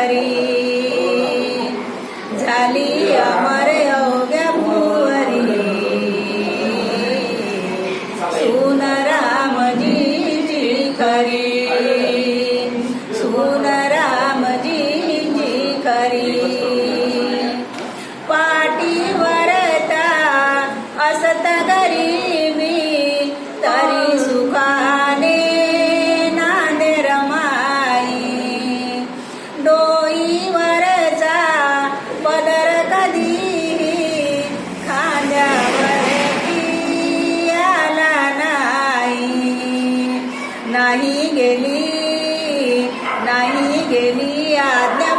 भुवरी झाली अमर ओग्या भुवरी। सोनरामजीची खरी। सुन डोईवरचा पदर कधी खांद्यावर आला नाही. नाही गेली नाही गेली आज्ञा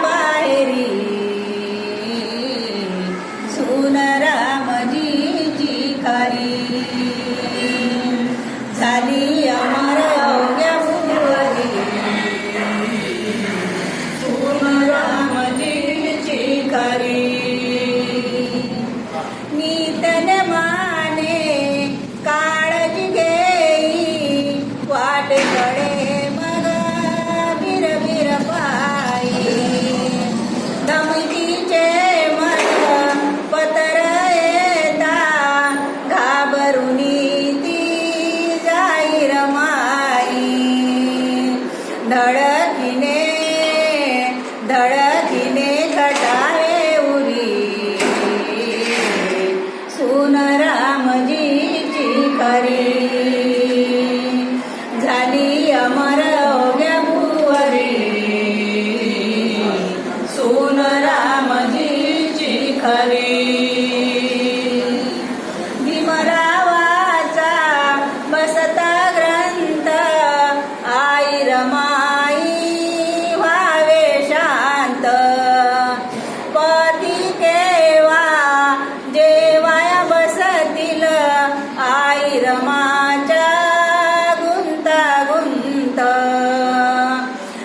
நளர்வினே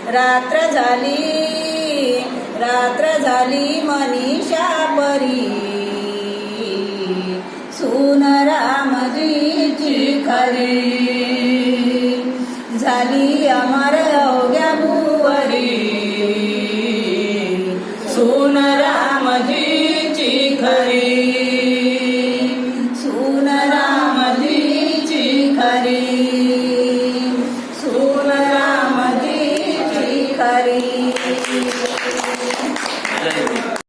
रात्र झाली रात्र झाली मनीषा परी. सुनरामजीची खरी. झाली अमर